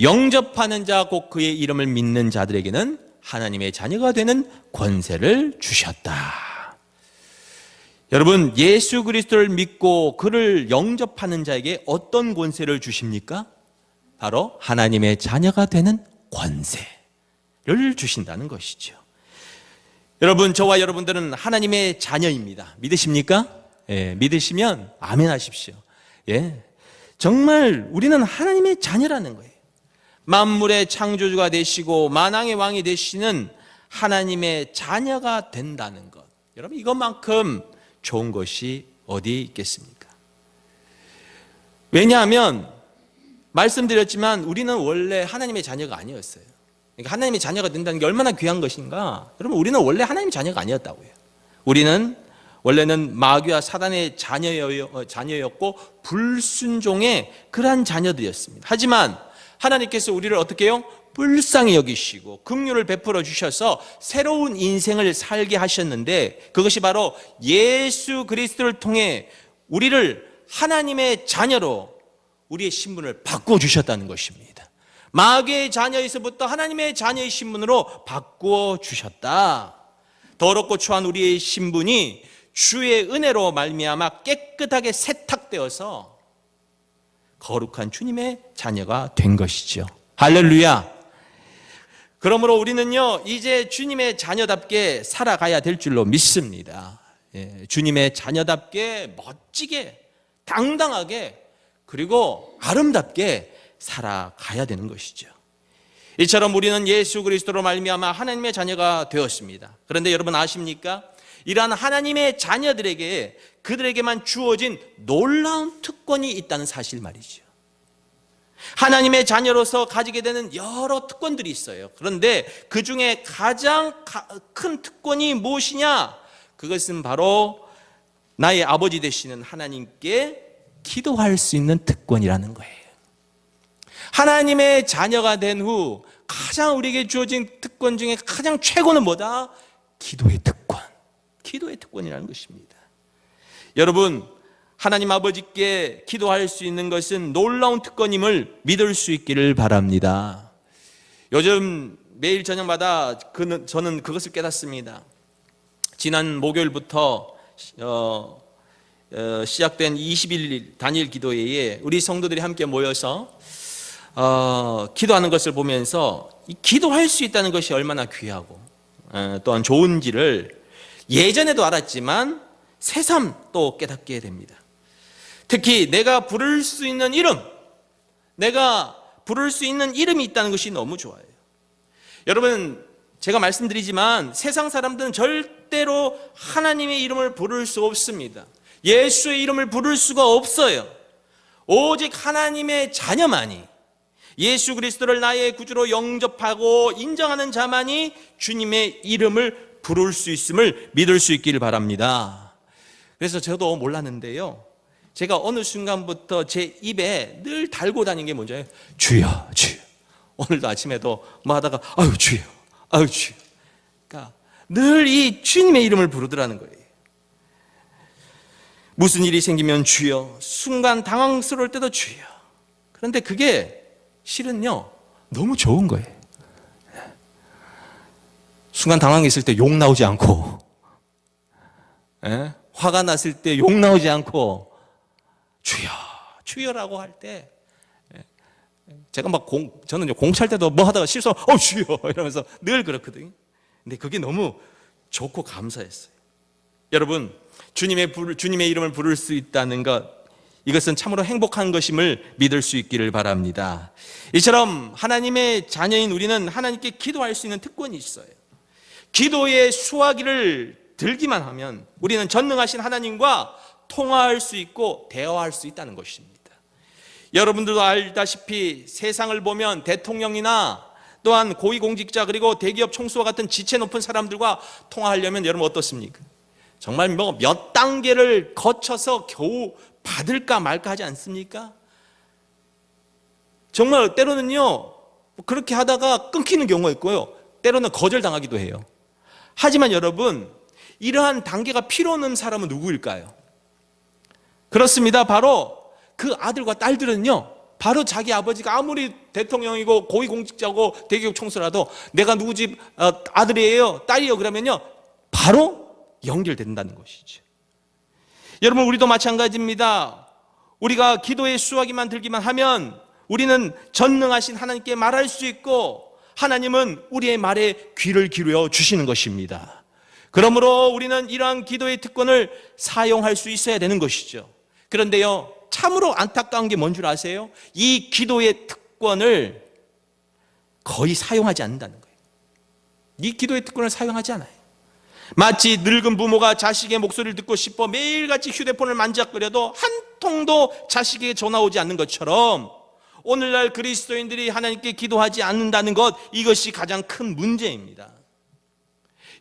영접하는 자 곧 그의 이름을 믿는 자들에게는 하나님의 자녀가 되는 권세를 주셨다. 여러분, 예수 그리스도를 믿고 그를 영접하는 자에게 어떤 권세를 주십니까? 바로 하나님의 자녀가 되는 권세를 주신다는 것이죠. 여러분, 저와 여러분들은 하나님의 자녀입니다. 믿으십니까? 예, 믿으시면 아멘 하십시오. 예. 정말 우리는 하나님의 자녀라는 거예요. 만물의 창조주가 되시고 만왕의 왕이 되시는 하나님의 자녀가 된다는 것. 여러분, 이것만큼 좋은 것이 어디 있겠습니까? 왜냐하면 말씀드렸지만 우리는 원래 하나님의 자녀가 아니었어요. 그러니까 하나님의 자녀가 된다는 게 얼마나 귀한 것인가? 여러분, 우리는 원래 하나님의 자녀가 아니었다고요. 우리는 원래는 마귀와 사단의 자녀였고 불순종의 그러한 자녀들이었습니다. 하지만 하나님께서 우리를 어떻게 해요? 불쌍히 여기시고 긍휼을 베풀어 주셔서 새로운 인생을 살게 하셨는데 그것이 바로 예수 그리스도를 통해 우리를 하나님의 자녀로 우리의 신분을 바꾸어 주셨다는 것입니다. 마귀의 자녀에서부터 하나님의 자녀의 신분으로 바꾸어 주셨다. 더럽고 추한 우리의 신분이 주의 은혜로 말미암아 깨끗하게 세탁되어서 거룩한 주님의 자녀가 된 것이죠. 할렐루야. 그러므로 우리는요, 이제 주님의 자녀답게 살아가야 될 줄로 믿습니다. 예, 주님의 자녀답게 멋지게, 당당하게, 그리고 아름답게 살아가야 되는 것이죠. 이처럼 우리는 예수 그리스도로 말미암아 하나님의 자녀가 되었습니다. 그런데 여러분 아십니까? 이러한 하나님의 자녀들에게 그들에게만 주어진 놀라운 특권이 있다는 사실 말이죠. 하나님의 자녀로서 가지게 되는 여러 특권들이 있어요. 그런데 그 중에 가장 큰 특권이 무엇이냐? 그것은 바로 나의 아버지 되시는 하나님께 기도할 수 있는 특권이라는 거예요. 하나님의 자녀가 된 후 가장 우리에게 주어진 특권 중에 가장 최고는 뭐다? 기도의 특권. 기도의 특권이라는 것입니다. 여러분, 하나님 아버지께 기도할 수 있는 것은 놀라운 특권임을 믿을 수 있기를 바랍니다. 요즘 매일 저녁마다 저는 그것을 깨닫습니다. 지난 목요일부터 어, 어, 시작된 20일 단일 기도회에 우리 성도들이 함께 모여서 어, 기도하는 것을 보면서 기도할 수 있다는 것이 얼마나 귀하고 어, 또한 좋은지를 예전에도 알았지만 새삼 또 깨닫게 됩니다. 특히 내가 부를 수 있는 이름, 내가 부를 수 있는 이름이 있다는 것이 너무 좋아요. 여러분, 제가 말씀드리지만 세상 사람들은 절대로 하나님의 이름을 부를 수 없습니다. 예수의 이름을 부를 수가 없어요. 오직 하나님의 자녀만이 예수 그리스도를 나의 구주로 영접하고 인정하는 자만이 주님의 이름을 부를 수 있음을 믿을 수 있기를 바랍니다. 그래서 저도 몰랐는데요. 제가 어느 순간부터 제 입에 늘 달고 다니는 게 뭔지 주여, 주여. 오늘도 아침에도 뭐 하다가 아유, 주여, 아유, 주여. 그러니까 늘 이 주님의 이름을 부르더라는 거예요. 무슨 일이 생기면 주여, 순간 당황스러울 때도 주여. 그런데 그게 실은요, 너무 좋은 거예요. 순간 당황했을 때 욕 나오지 않고, 예? 화가 났을 때 욕 나오지 않고, 주여, 주여라고 할 때, 예, 제가 막 공, 저는 공찰 때도 뭐 하다가 실수, 어, 주여! 이러면서 늘 그렇거든요. 근데 그게 너무 좋고 감사했어요. 여러분, 주님의, 부를, 주님의 이름을 부를 수 있다는 것, 이것은 참으로 행복한 것임을 믿을 수 있기를 바랍니다. 이처럼 하나님의 자녀인 우리는 하나님께 기도할 수 있는 특권이 있어요. 기도의 수화기를 들기만 하면 우리는 전능하신 하나님과 통화할 수 있고 대화할 수 있다는 것입니다. 여러분들도 알다시피 세상을 보면 대통령이나 또한 고위공직자 그리고 대기업 총수와 같은 지체 높은 사람들과 통화하려면 여러분 어떻습니까? 정말 뭐 몇 단계를 거쳐서 겨우 받을까 말까 하지 않습니까? 정말 때로는요 그렇게 하다가 끊기는 경우가 있고요 때로는 거절당하기도 해요. 하지만 여러분 이러한 단계가 필요 없는 사람은 누구일까요? 그렇습니다. 바로 그 아들과 딸들은요, 바로 자기 아버지가 아무리 대통령이고 고위공직자고 대기업 총수라도 내가 누구 집 어, 아들이에요, 딸이에요 그러면요 바로 연결된다는 것이죠. 여러분 우리도 마찬가지입니다. 우리가 기도의 수화기만 들기만 하면 우리는 전능하신 하나님께 말할 수 있고 하나님은 우리의 말에 귀를 기울여 주시는 것입니다. 그러므로 우리는 이러한 기도의 특권을 사용할 수 있어야 되는 것이죠. 그런데요, 참으로 안타까운 게 뭔 줄 아세요? 이 기도의 특권을 거의 사용하지 않는다는 거예요. 이 기도의 특권을 사용하지 않아요. 마치 늙은 부모가 자식의 목소리를 듣고 싶어 매일같이 휴대폰을 만작거려도 한 통도 자식에게 전화 오지 않는 것처럼 오늘날 그리스도인들이 하나님께 기도하지 않는다는 것 이것이 가장 큰 문제입니다.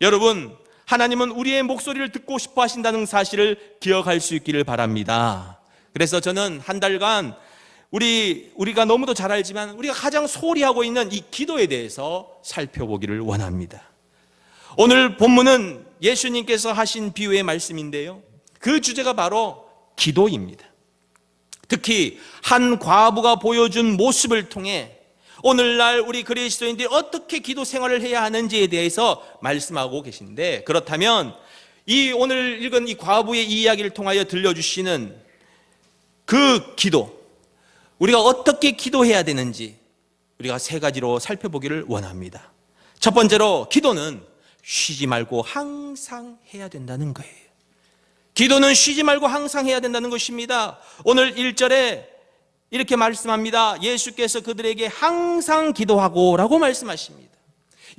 여러분, 하나님은 우리의 목소리를 듣고 싶어 하신다는 사실을 기억할 수 있기를 바랍니다. 그래서 저는 한 달간 우리 우리가 너무도 잘 알지만 우리가 가장 소홀히 하고 있는 이 기도에 대해서 살펴보기를 원합니다. 오늘 본문은 예수님께서 하신 비유의 말씀인데요. 그 주제가 바로 기도입니다. 특히 한 과부가 보여준 모습을 통해 오늘날 우리 그리스도인들이 어떻게 기도 생활을 해야 하는지에 대해서 말씀하고 계신데 그렇다면 이 오늘 읽은 이 과부의 이야기를 통하여 들려주시는 그 기도 우리가 어떻게 기도해야 되는지 우리가 세 가지로 살펴보기를 원합니다. 첫 번째로 기도는 쉬지 말고 항상 해야 된다는 거예요. 기도는 쉬지 말고 항상 해야 된다는 것입니다. 오늘 1절에 이렇게 말씀합니다. 예수께서 그들에게 항상 기도하고 라고 말씀하십니다.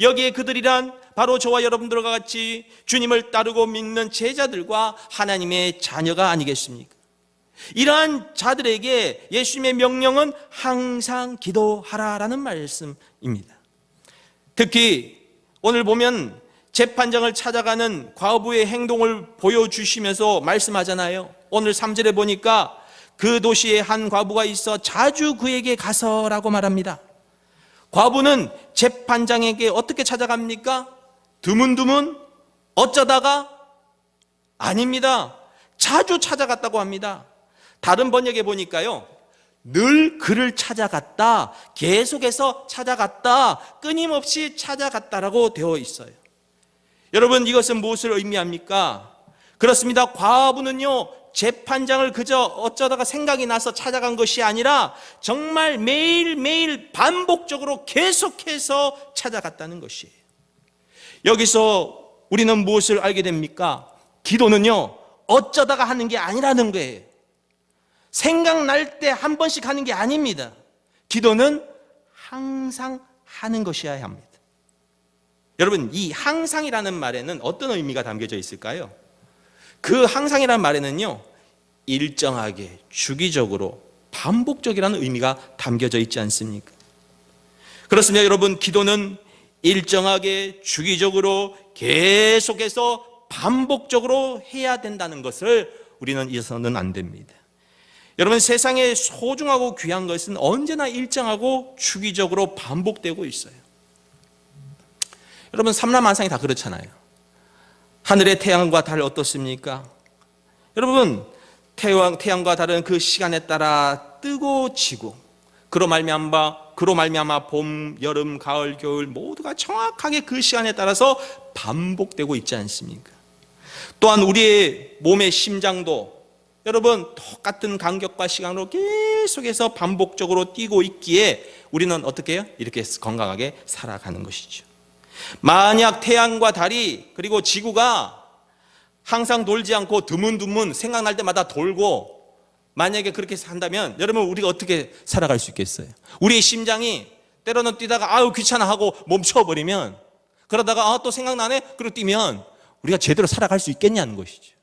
여기에 그들이란 바로 저와 여러분들과 같이 주님을 따르고 믿는 제자들과 하나님의 자녀가 아니겠습니까? 이러한 자들에게 예수님의 명령은 항상 기도하라라는 말씀입니다. 특히 오늘 보면 재판장을 찾아가는 과부의 행동을 보여주시면서 말씀하잖아요. 오늘 3절에 보니까 그 도시에 한 과부가 있어 자주 그에게 가서라고 말합니다. 과부는 재판장에게 어떻게 찾아갑니까? 드문드문 어쩌다가 아닙니다. 자주 찾아갔다고 합니다. 다른 번역에 보니까요. 늘 그를 찾아갔다. 계속해서 찾아갔다. 끊임없이 찾아갔다라고 되어 있어요. 여러분 이것은 무엇을 의미합니까? 그렇습니다. 과부는요. 재판장을 그저 어쩌다가 생각이 나서 찾아간 것이 아니라 정말 매일매일 반복적으로 계속해서 찾아갔다는 것이에요. 여기서 우리는 무엇을 알게 됩니까? 기도는요, 어쩌다가 하는 게 아니라는 거예요. 생각날 때 한 번씩 하는 게 아닙니다. 기도는 항상 하는 것이어야 합니다. 여러분, 이 항상이라는 말에는 어떤 의미가 담겨져 있을까요? 그 항상이라는 말에는요, 일정하게, 주기적으로, 반복적이라는 의미가 담겨져 있지 않습니까? 그렇습니다. 여러분, 기도는 일정하게, 주기적으로, 계속해서 반복적으로 해야 된다는 것을 우리는 잊어서는 안 됩니다. 여러분, 세상에 소중하고 귀한 것은 언제나 일정하고 주기적으로 반복되고 있어요. 여러분, 삼라만상이 다 그렇잖아요. 하늘의 태양과 달 어떻습니까? 여러분, 태양, 태양과 달은 그 시간에 따라 뜨고 지고, 그로 말미암아, 그로 말미암아 봄, 여름, 가을, 겨울 모두가 정확하게 그 시간에 따라서 반복되고 있지 않습니까? 또한 우리의 몸의 심장도 여러분 똑같은 간격과 시간으로 계속해서 반복적으로 뛰고 있기에 우리는 어떻게 해요? 이렇게 건강하게 살아가는 것이죠. 만약 태양과 달이 그리고 지구가 항상 돌지 않고 드문드문 생각날 때마다 돌고 만약에 그렇게 산다면 여러분 우리가 어떻게 살아갈 수 있겠어요? 우리의 심장이 때로는 뛰다가 아유 귀찮아 하고 멈춰버리면 그러다가 아, 또 생각나네? 그리고 뛰면 우리가 제대로 살아갈 수 있겠냐는 것이죠.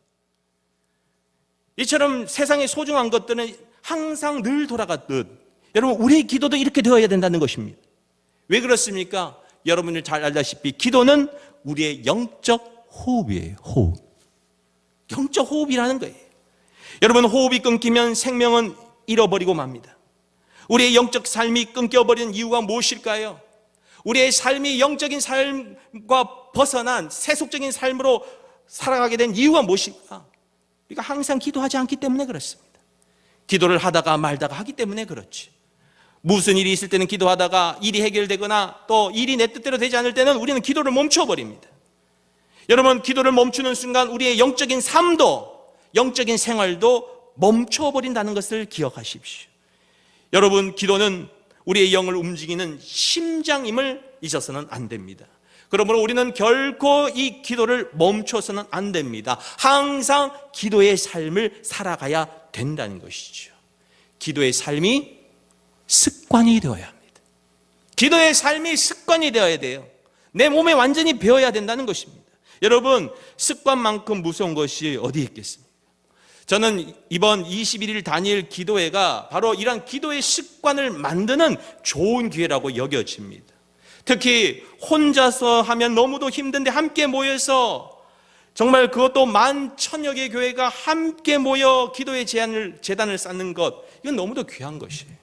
이처럼 세상의 소중한 것들은 항상 늘 돌아갔듯 여러분 우리의 기도도 이렇게 되어야 된다는 것입니다. 왜 그렇습니까? 여러분이 잘 알다시피 기도는 우리의 영적 호흡이에요. 호흡. 영적 호흡이라는 거예요. 여러분 호흡이 끊기면 생명은 잃어버리고 맙니다. 우리의 영적 삶이 끊겨버린 이유가 무엇일까요? 우리의 삶이 영적인 삶과 벗어난 세속적인 삶으로 살아가게 된 이유가 무엇일까? 우리가 항상 기도하지 않기 때문에 그렇습니다. 기도를 하다가 말다가 하기 때문에 그렇지. 무슨 일이 있을 때는 기도하다가 일이 해결되거나 또 일이 내 뜻대로 되지 않을 때는 우리는 기도를 멈춰버립니다. 여러분, 기도를 멈추는 순간 우리의 영적인 삶도, 영적인 생활도 멈춰버린다는 것을 기억하십시오. 여러분, 기도는 우리의 영을 움직이는 심장임을 잊어서는 안 됩니다. 그러므로 우리는 결코 이 기도를 멈춰서는 안 됩니다. 항상 기도의 삶을 살아가야 된다는 것이죠. 기도의 삶이 습관이 되어야 합니다. 기도의 삶이 습관이 되어야 돼요. 내 몸에 완전히 배어야 된다는 것입니다. 여러분, 습관만큼 무서운 것이 어디 있겠습니까? 저는 이번 21일 단일 기도회가 바로 이런 기도의 습관을 만드는 좋은 기회라고 여겨집니다. 특히 혼자서 하면 너무도 힘든데 함께 모여서 정말 그것도 만 천여 개 교회가 함께 모여 기도의 제안을 재단을 쌓는 것 이건 너무도 귀한 것이에요.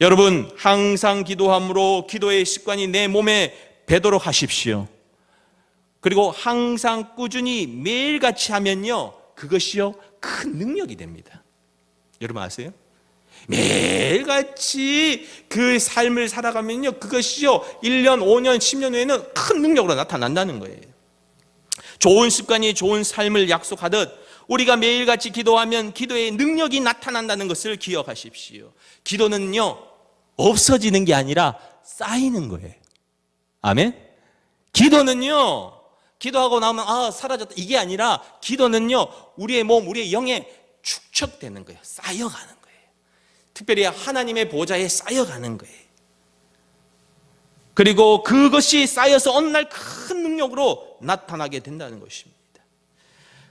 여러분 항상 기도함으로 기도의 습관이 내 몸에 배도록 하십시오. 그리고 항상 꾸준히 매일같이 하면요 그것이요 큰 능력이 됩니다. 여러분 아세요? 매일같이 그 삶을 살아가면요 그것이요 1년, 5년, 10년 후에는 큰 능력으로 나타난다는 거예요. 좋은 습관이 좋은 삶을 약속하듯 우리가 매일같이 기도하면 기도의 능력이 나타난다는 것을 기억하십시오. 기도는요 없어지는 게 아니라 쌓이는 거예요. 아멘? 기도는요 기도하고 나면 아 사라졌다. 이게 아니라 기도는요 우리의 몸 우리의 영에 축적되는 거예요. 쌓여가는 거예요. 특별히 하나님의 보좌에 쌓여가는 거예요. 그리고 그것이 쌓여서 어느 날 큰 능력으로 나타나게 된다는 것입니다.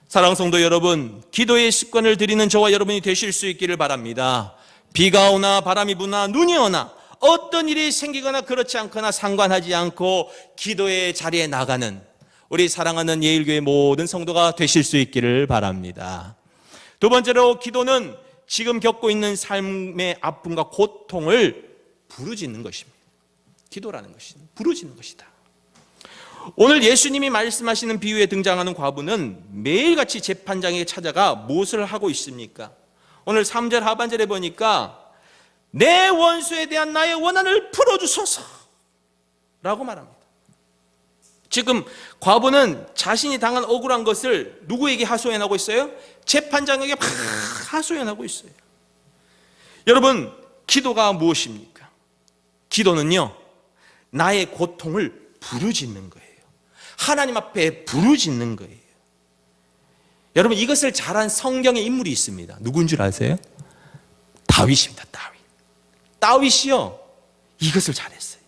사랑 성도 여러분 기도의 습관을 들이는 저와 여러분이 되실 수 있기를 바랍니다 비가 오나 바람이 부나 눈이 오나 어떤 일이 생기거나 그렇지 않거나 상관하지 않고 기도의 자리에 나가는 우리 사랑하는 예일교회 모든 성도가 되실 수 있기를 바랍니다. 두 번째로 기도는 지금 겪고 있는 삶의 아픔과 고통을 부르짖는 것입니다. 기도라는 것은 부르짖는 것이다. 오늘 예수님이 말씀하시는 비유에 등장하는 과부는 매일같이 재판장에 찾아가 무엇을 하고 있습니까? 오늘 3절 하반절에 보니까 내 원수에 대한 나의 원한을 풀어주소서 라고 말합니다. 지금 과부는 자신이 당한 억울한 것을 누구에게 하소연하고 있어요? 재판장에게 막 하소연하고 있어요. 여러분, 기도가 무엇입니까? 기도는요, 나의 고통을 부르짖는 거예요. 하나님 앞에 부르짖는 거예요. 여러분, 이것을 잘한 성경의 인물이 있습니다. 누군 줄 아세요? 다윗입니다, 다윗. 다윗이요, 이것을 잘했어요.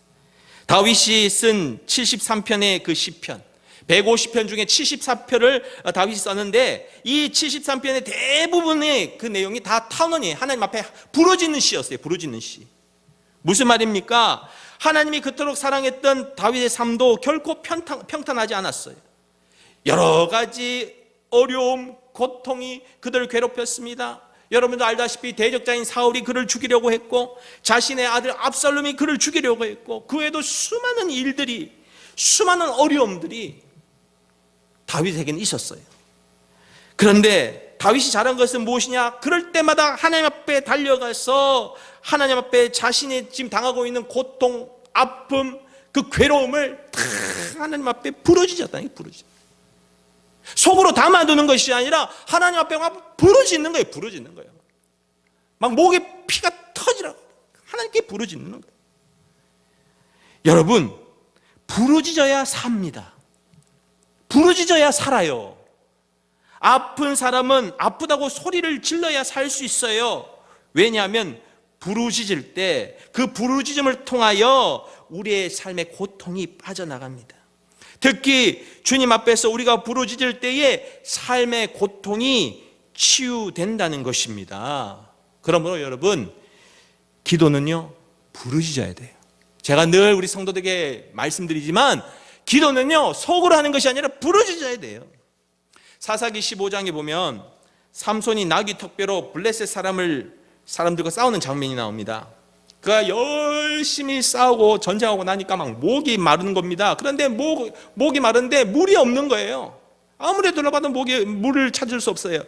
다윗이 쓴 73편의 그 시편 150편 중에 74편을 다윗이 썼는데 이 73편의 대부분의 그 내용이 다 탄원이에요. 하나님 앞에 부러지는 시였어요. 부러지는 시. 무슨 말입니까? 하나님이 그토록 사랑했던 다윗의 삶도 결코 평탄, 평탄하지 않았어요. 여러 가지 어려움, 고통이 그들을 괴롭혔습니다. 여러분도 알다시피 대적자인 사울이 그를 죽이려고 했고 자신의 아들 압살롬이 그를 죽이려고 했고 그 외에도 수많은 일들이 수많은 어려움들이 다윗에게는 있었어요. 그런데 다윗이 잘한 것은 무엇이냐? 그럴 때마다 하나님 앞에 달려가서 하나님 앞에 자신이 지금 당하고 있는 고통, 아픔, 그 괴로움을 다 하나님 앞에 부러지졌다니 부러지. 속으로 담아두는 것이 아니라 하나님 앞에 막 부르짖는 거예요. 부르짖는 거예요. 막 목에 피가 터지라고 하나님께 부르짖는 거예요. 여러분 부르짖어야 삽니다. 부르짖어야 살아요. 아픈 사람은 아프다고 소리를 질러야 살 수 있어요. 왜냐하면 부르짖을 때 그 부르짖음을 통하여 우리의 삶의 고통이 빠져나갑니다. 특히 주님 앞에서 우리가 부르짖을 때에 삶의 고통이 치유된다는 것입니다. 그러므로 여러분 기도는요 부르짖어야 돼요. 제가 늘 우리 성도들에게 말씀드리지만 기도는요 속으로 하는 것이 아니라 부르짖어야 돼요. 사사기 15장에 보면 삼손이 나귀 턱뼈로 블레셋 사람을 사람들과 싸우는 장면이 나옵니다. 그가 열심히 싸우고 전쟁하고 나니까 막 목이 마르는 겁니다. 그런데 목, 목이 마른데 물이 없는 거예요. 아무리 둘러봐도 목에 물을 찾을 수 없어요.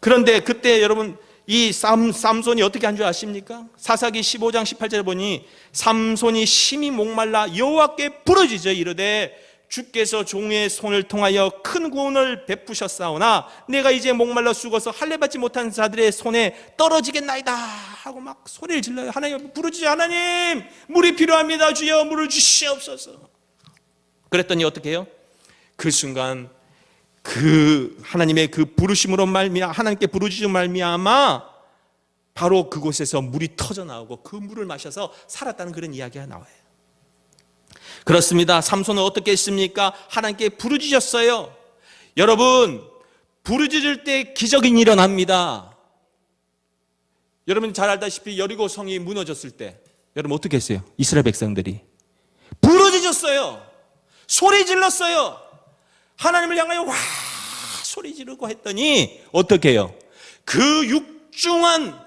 그런데 그때 여러분 이 삼, 삼손이 어떻게 한 줄 아십니까? 사사기 15장 18절에 보니 삼손이 심히 목말라 여호와께 부르짖어 이르되 주께서 종의 손을 통하여 큰 구원을 베푸셨사오나 내가 이제 목말라 죽어서 할례 받지 못한 자들의 손에 떨어지겠나이다 하고 막 소리를 질러요 하나님 부르짖어 하나님 물이 필요합니다 주여 물을 주시옵소서 그랬더니 어떻게 해요? 그 순간 그 하나님의 그 부르심으로 말미암아 하나님께 부르짖음 말미암아 바로 그곳에서 물이 터져 나오고 그 물을 마셔서 살았다는 그런 이야기가 나와요. 그렇습니다. 삼손은 어떻게 했습니까? 하나님께 부르짖었어요. 여러분 부르짖을 때 기적이 일어납니다. 여러분 잘 알다시피 여리고 성이 무너졌을 때 여러분 어떻게 했어요? 이스라엘 백성들이 부르짖었어요. 소리 질렀어요. 하나님을 향하여 와 소리 지르고 했더니 어떻게 해요? 그 육중한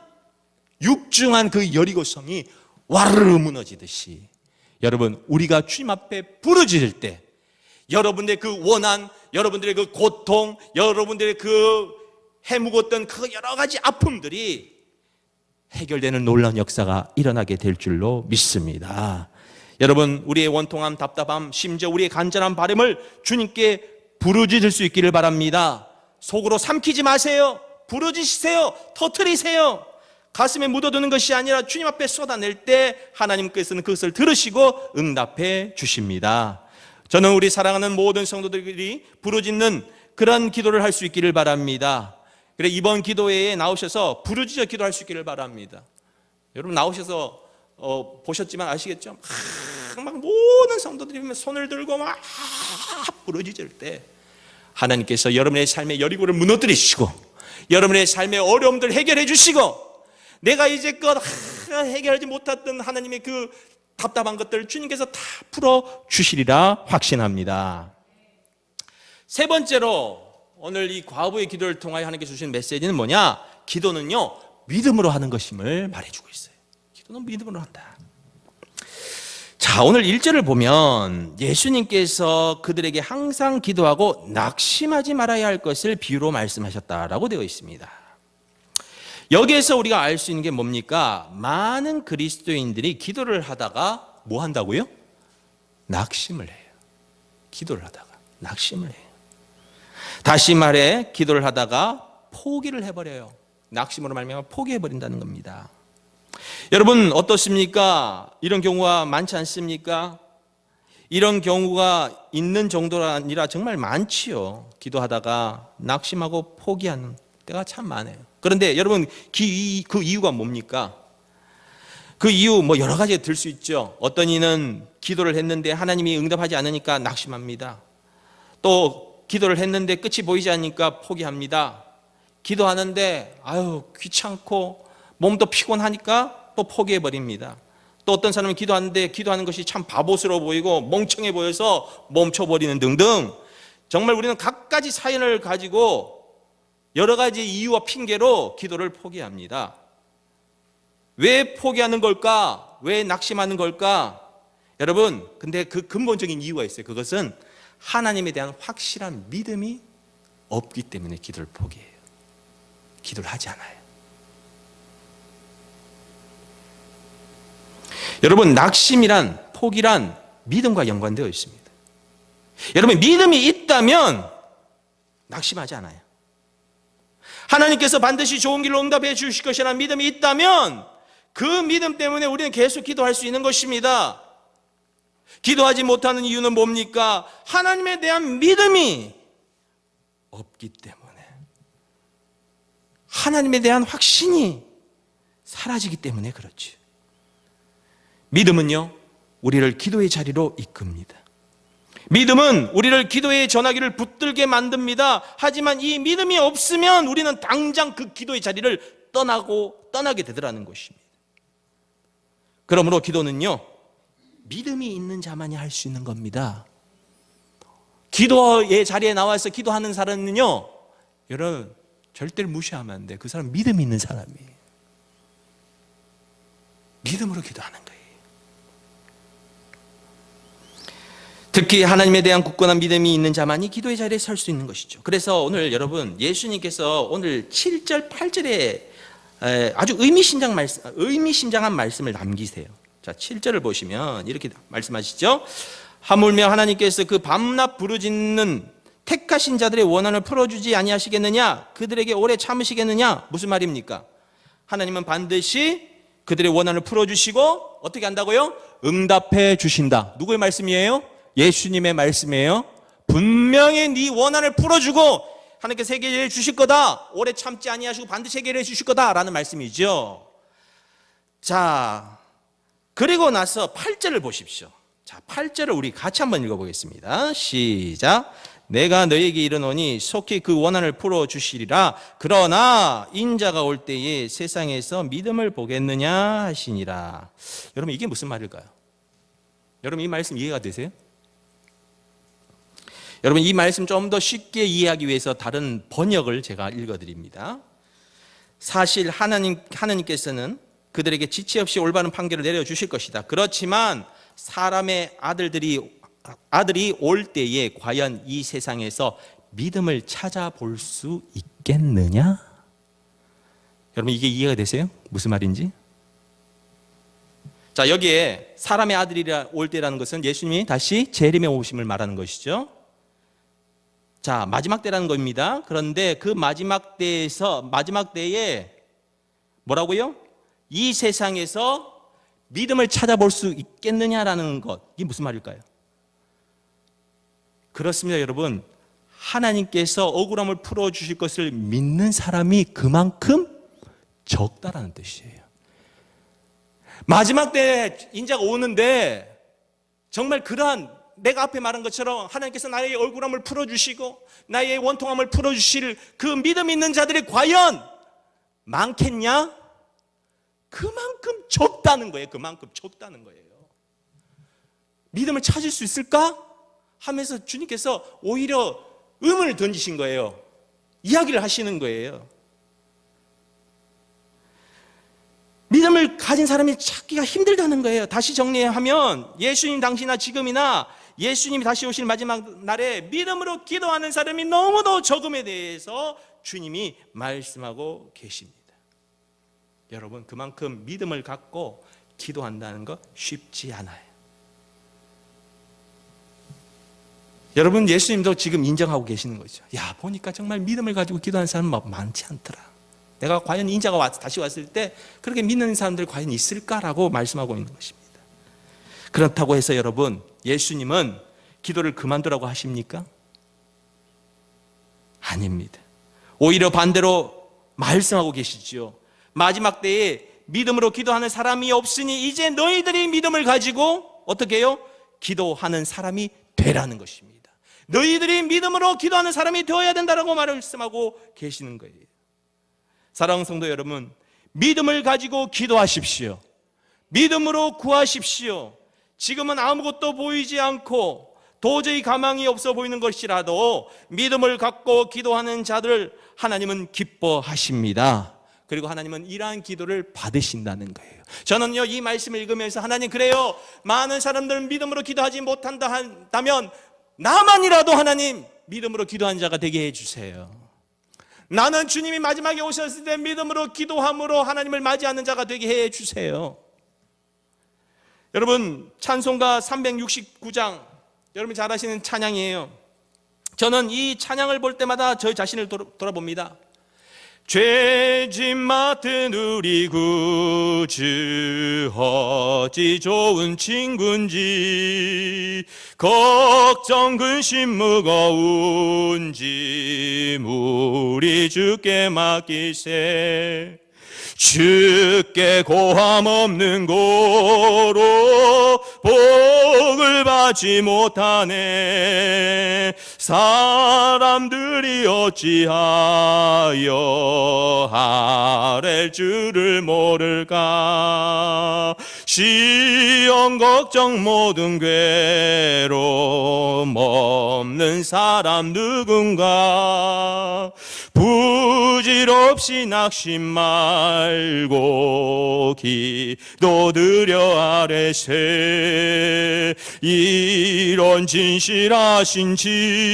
육중한 그 여리고 성이 와르르 무너지듯이 여러분 우리가 주님 앞에 부르짖을 때 여러분들의 그 원한, 여러분들의 그 고통, 여러분들의 그 해묵었던 그 여러 가지 아픔들이 해결되는 놀라운 역사가 일어나게 될 줄로 믿습니다. 여러분, 우리의 원통함, 답답함, 심지어 우리의 간절한 바람을 주님께 부르짖을 수 있기를 바랍니다. 속으로 삼키지 마세요. 부르짖으세요. 터트리세요. 가슴에 묻어두는 것이 아니라 주님 앞에 쏟아낼 때 하나님께서는 그것을 들으시고 응답해 주십니다. 저는 우리 사랑하는 모든 성도들이 부르짖는 그런 기도를 할 수 있기를 바랍니다. 그래 이번 기도회에 나오셔서 부르짖어 기도할 수 있기를 바랍니다. 여러분 나오셔서 어, 보셨지만 아시겠죠? 막, 막 모든 성도들이 손을 들고 막 부르짖을 때 하나님께서 여러분의 삶의 여리고를 무너뜨리시고 여러분의 삶의 어려움들 해결해 주시고 내가 이제껏 해결하지 못했던 하나님의 그 답답한 것들을 주님께서 다 풀어 주시리라 확신합니다. 세 번째로 오늘 이 과부의 기도를 통하여 하나님께 주신 메시지는 뭐냐? 기도는요 믿음으로 하는 것임을 말해주고 있어요. 기도는 믿음으로 한다. 자, 오늘 1절을 보면 예수님께서 그들에게 항상 기도하고 낙심하지 말아야 할 것을 비유로 말씀하셨다라고 되어 있습니다. 여기에서 우리가 알 수 있는 게 뭡니까? 많은 그리스도인들이 기도를 하다가 뭐 한다고요? 낙심을 해요. 기도를 하다가 낙심을 해요. 다시 말해 기도를 하다가 포기를 해버려요. 낙심으로 말미암아 포기해버린다는 겁니다. 여러분 어떻습니까? 이런 경우가 많지 않습니까? 이런 경우가 있는 정도가 아니라 정말 많지요. 기도하다가 낙심하고 포기하는 때가 참 많아요. 그런데 여러분 그 이유가 뭡니까? 그 이유 뭐 여러 가지 들 수 있죠. 어떤 이는 기도를 했는데 하나님이 응답하지 않으니까 낙심합니다. 또 기도를 했는데 끝이 보이지 않으니까 포기합니다. 기도하는데 아유 귀찮고 몸도 피곤하니까 또 포기해 버립니다. 또 어떤 사람은 기도하는데 기도하는 것이 참 바보스러워 보이고 멍청해 보여서 멈춰 버리는 등등 정말 우리는 각가지 사연을 가지고 여러 가지 이유와 핑계로 기도를 포기합니다. 왜 포기하는 걸까? 왜 낙심하는 걸까? 여러분, 근데 그 근본적인 이유가 있어요. 그것은 하나님에 대한 확실한 믿음이 없기 때문에 기도를 포기해요. 기도를 하지 않아요. 여러분, 낙심이란, 포기란 믿음과 연관되어 있습니다. 여러분, 믿음이 있다면 낙심하지 않아요. 하나님께서 반드시 좋은 길로 응답해 주실 것이라는 믿음이 있다면 그 믿음 때문에 우리는 계속 기도할 수 있는 것입니다. 기도하지 못하는 이유는 뭡니까? 하나님에 대한 믿음이 없기 때문에. 하나님에 대한 확신이 사라지기 때문에 그렇지. 믿음은요, 우리를 기도의 자리로 이끕니다. 믿음은 우리를 기도의 전화기를 붙들게 만듭니다. 하지만 이 믿음이 없으면 우리는 당장 그 기도의 자리를 떠나고 떠나게 되더라는 것입니다. 그러므로 기도는요, 믿음이 있는 자만이 할 수 있는 겁니다. 기도의 자리에 나와서 기도하는 사람은요, 여러분, 절대로 무시하면 안 돼. 그 사람 믿음이 있는 사람이에요. 믿음으로 기도하는 거예요. 특히 하나님에 대한 굳건한 믿음이 있는 자만이 기도의 자리에 설 수 있는 것이죠. 그래서 오늘 여러분 예수님께서 오늘 7절 8절에 에, 아주 의미심장 말씀, 의미심장한 말씀을 남기세요. 자, 7절을 보시면 이렇게 말씀하시죠. 하물며 하나님께서 그 밤낮 부르짖는 택하신 자들의 원한을 풀어주지 아니하시겠느냐? 그들에게 오래 참으시겠느냐? 무슨 말입니까? 하나님은 반드시 그들의 원한을 풀어주시고 어떻게 한다고요? 응답해 주신다. 누구의 말씀이에요? 예수님의 말씀이에요. 분명히 네 원한을 풀어주고 하나님께서 해결해 주실 거다. 오래 참지 아니하시고 반드시 해결해 주실 거다라는 말씀이죠. 자, 그리고 나서 8절을 보십시오. 자, 8절을 우리 같이 한번 읽어보겠습니다. 시작. 내가 너에게 이르노니 속히 그 원한을 풀어 주시리라. 그러나 인자가 올 때에 세상에서 믿음을 보겠느냐 하시니라. 여러분 이게 무슨 말일까요? 여러분 이 말씀 이해가 되세요? 여러분 이 말씀 좀 더 쉽게 이해하기 위해서 다른 번역을 제가 읽어드립니다. 사실 하나님 하나님께서는 그들에게 지체 없이 올바른 판결을 내려 주실 것이다. 그렇지만 사람의 아들들이 아들이 올 때에 과연 이 세상에서 믿음을 찾아볼 수 있겠느냐? 여러분 이게 이해가 되세요? 무슨 말인지? 자 여기에 사람의 아들이라 올 때라는 것은 예수님이 다시 재림에 오심을 말하는 것이죠. 자 마지막 때라는 겁니다. 그런데 그 마지막 때에서 마지막 때에 뭐라고요? 이 세상에서 믿음을 찾아볼 수 있겠느냐라는 것 이게 무슨 말일까요? 그렇습니다, 여러분. 하나님께서 억울함을 풀어 주실 것을 믿는 사람이 그만큼 적다라는 뜻이에요. 마지막 때 인자가 오는데 정말 그러한 내가 앞에 말한 것처럼 하나님께서 나의 억울함을 풀어 주시고 나의 원통함을 풀어 주실 그 믿음 있는 자들이 과연 많겠냐? 그만큼 적다는 거예요. 그만큼 적다는 거예요. 믿음을 찾을 수 있을까? 하면서 주님께서 오히려 의문을 던지신 거예요. 이야기를 하시는 거예요. 믿음을 가진 사람이 찾기가 힘들다는 거예요. 다시 정리하면 예수님 당시나 지금이나 예수님이 다시 오실 마지막 날에 믿음으로 기도하는 사람이 너무도 적음에 대해서 주님이 말씀하고 계십니다. 여러분, 그만큼 믿음을 갖고 기도한다는 거 쉽지 않아요. 여러분 예수님도 지금 인정하고 계시는 거죠. 야 보니까 정말 믿음을 가지고 기도하는 사람 많지 않더라. 내가 과연 인자가 왔, 다시 왔을 때 그렇게 믿는 사람들 과연 있을까라고 말씀하고 있는 것입니다. 그렇다고 해서 여러분 예수님은 기도를 그만두라고 하십니까? 아닙니다. 오히려 반대로 말씀하고 계시지요. 마지막 때에 믿음으로 기도하는 사람이 없으니 이제 너희들이 믿음을 가지고 어떻게 해요? 기도하는 사람이 되라는 것입니다. 너희들이 믿음으로 기도하는 사람이 되어야 된다라고 말씀하고 계시는 거예요. 사랑하는 성도 여러분, 믿음을 가지고 기도하십시오. 믿음으로 구하십시오. 지금은 아무것도 보이지 않고 도저히 가망이 없어 보이는 것이라도 믿음을 갖고 기도하는 자들 하나님은 기뻐하십니다. 그리고 하나님은 이러한 기도를 받으신다는 거예요. 저는요, 이 말씀을 읽으면서 하나님 그래요. 많은 사람들은 믿음으로 기도하지 못한다 한다면 나만이라도 하나님 믿음으로 기도한 자가 되게 해주세요. 나는 주님이 마지막에 오셨을 때 믿음으로 기도함으로 하나님을 맞이하는 자가 되게 해주세요. 여러분, 찬송가 369장, 여러분 잘 아시는 찬양이에요. 저는 이 찬양을 볼 때마다 저 자신을 돌아봅니다. 죄짐 맡은 우리 구주 어찌 좋은 친군지 걱정 근심 무거운지 우리 주께 맡기세 주께 고함 없는 고로 복을 받지 못하네 사람들이 어찌하여 아랠 줄을 모를까? 시험 걱정 모든 괴로움 없는 사람 누군가? 부 부질없이 낙심 말고 기도 드려 아래세. 이런 진실하신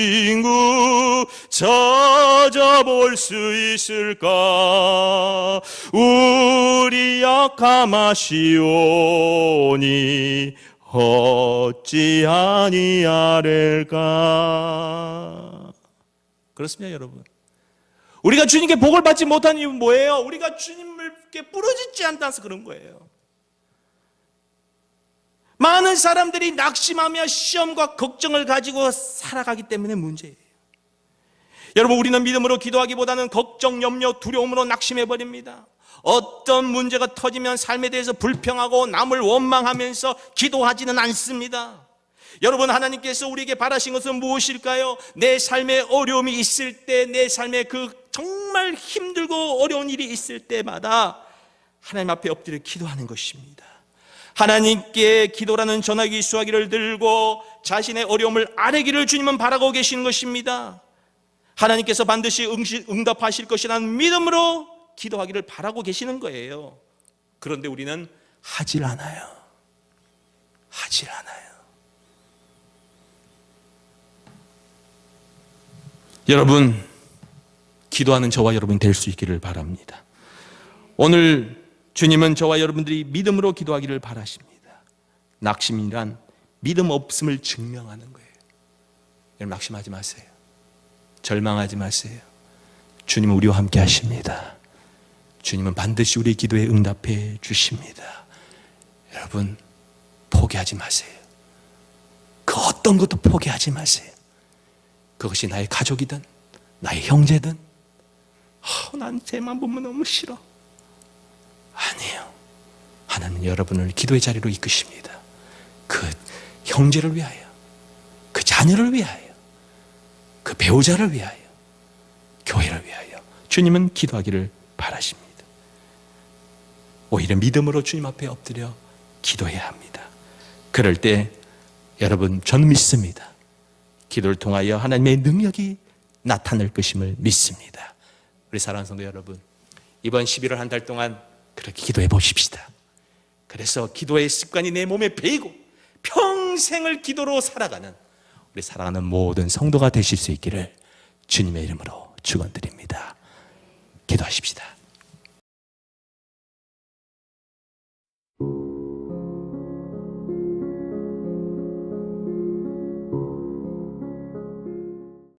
친구 찾아볼 수 있을까? 우리 약함하시오니 어찌 아니하릴까? 그렇습니다 여러분. 우리가 주님께 복을 받지 못한 이유는 뭐예요? 우리가 주님께 부르짖지 않다서 그런 거예요 많은 사람들이 낙심하며 시험과 걱정을 가지고 살아가기 때문에 문제예요 여러분 우리는 믿음으로 기도하기보다는 걱정, 염려, 두려움으로 낙심해 버립니다. 어떤 문제가 터지면 삶에 대해서 불평하고 남을 원망하면서 기도하지는 않습니다. 여러분 하나님께서 우리에게 바라신 것은 무엇일까요? 내 삶에 어려움이 있을 때, 내 삶에 그 정말 힘들고 어려운 일이 있을 때마다 하나님 앞에 엎드려 기도하는 것입니다. 하나님께 기도라는 전화기 수화기를 들고 자신의 어려움을 아뢰기를 주님은 바라고 계시는 것입니다. 하나님께서 반드시 응답하실 것이라는 믿음으로 기도하기를 바라고 계시는 거예요. 그런데 우리는 하질 않아요. 하질 않아요. 여러분, 기도하는 저와 여러분이 될수 있기를 바랍니다. 오늘 주님은 저와 여러분들이 믿음으로 기도하기를 바라십니다. 낙심이란 믿음 없음을 증명하는 거예요. 여러분, 낙심하지 마세요. 절망하지 마세요. 주님은 우리와 함께 하십니다. 주님은 반드시 우리 기도에 응답해 주십니다. 여러분, 포기하지 마세요. 그 어떤 것도 포기하지 마세요. 그것이 나의 가족이든, 나의 형제든, 어, 난 쟤만 보면 너무 싫어. 아니에요. 하나님 여러분을 기도의 자리로 이끄십니다. 그 형제를 위하여, 그 자녀를 위하여, 그 배우자를 위하여, 교회를 위하여 주님은 기도하기를 바라십니다. 오히려 믿음으로 주님 앞에 엎드려 기도해야 합니다. 그럴 때 여러분 저는 믿습니다. 기도를 통하여 하나님의 능력이 나타날 것임을 믿습니다. 우리 사랑하는 성도 여러분, 이번 11월 한 달 동안 그렇게 기도해 보십시다. 그래서 기도의 습관이 내 몸에 배이고 평생을 기도로 살아가는 우리 사랑하는 모든 성도가 되실 수 있기를 주님의 이름으로 축원드립니다. 기도하십시다.